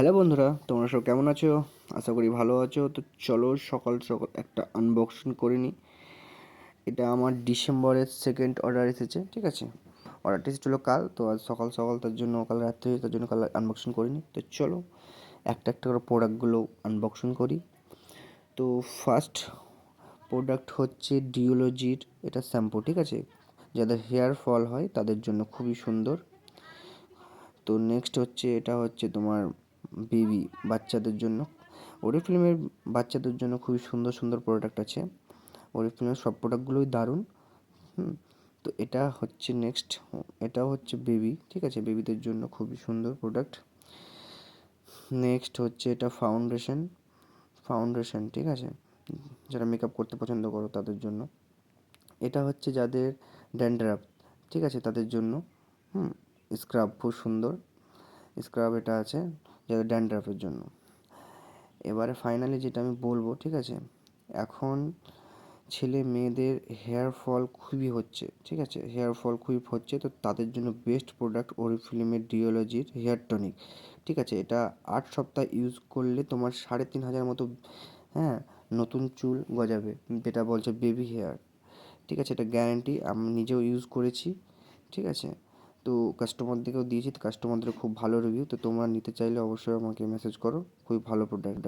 Hello বন্ধুরা, তোমরা সব কেমন আছো? আশা করি ভালো আছো। তো চলো সকাল সকাল একটা আনবক্সিং করে নিই এটা আমার ডিসেম্বরের সেকেন্ড অর্ডার এসেছে, ঠিক আছে? অর্ডারটা এসেছিল কাল, তো আজ সকাল সকাল তার জন্য, কাল রাত্রে তার জন্য কাল আনবক্সিং করিনি তো চলো একটা একটা করে প্রোডাক্টগুলো আনবক্সিং করি। তো ফার্স্ট প্রোডাক্ট হচ্ছে ডিওলজির এটা শ্যাম্পু ঠিক আছে? যাদের হেয়ার ফল হয় তাদের জন্য খুবই সুন্দর। তো নেক্সট হচ্ছে, এটা হচ্ছে তোমার বেবি বাচ্চাদের জন্য। ওরিফিল্মের বাচ্চাদের জন্য খুবই সুন্দর সুন্দর প্রোডাক্ট আছে। ওরিফিল্মের সব প্রোডাক্টগুলোই দারুণ। হুম, তো এটা হচ্ছে নেক্সট এটাও হচ্ছে বেবি ঠিক আছে? বেবিদের জন্য খুবই সুন্দর প্রোডাক্ট নেক্সট হচ্ছে এটা ফাউন্ডেশন ফাউন্ডেশন ঠিক আছে? যারা মেকআপ করতে পছন্দ করো তাদের জন্য। এটা হচ্ছে যাদের ড্যান্ড্রাফ ঠিক আছে? তাদের জন্য। হুম স্ক্রাব খুব সুন্দর। স্ক্রাব এটা আছে। যাদের ড্যান্ড্রাফের জন্য। এবারে ফাইনালি যেটা আমি বলব, ঠিক আছে? এখন ছেলে মেয়েদের হেয়ার ফল খুবই হচ্ছে, ঠিক আছে? হেয়ার ফল খুবই হচ্ছে, তো তাদের জন্য বেস্ট প্রোডাক্ট ওরিফিলিমের ডিওলজির হেয়ার টনিক ঠিক আছে? এটা আট সপ্তাহ ইউজ করলে তোমার সাড়ে তিন হাজার মতো হ্যাঁ নতুন চুল গজাবে, যেটা বলছে বেবি হেয়ার ঠিক আছে? এটা গ্যারান্টি আমি নিজেও ইউজ করেছি, ঠিক আছে? তো কাস্টমারদেরকেও দিয়েছি, তো কাস্টমারদের খুব ভালো রিভিউ তো তোমরা নিতে চাইলে অবশ্যই আমাকে মেসেজ করো, খুবই ভালো প্রোডাক্ট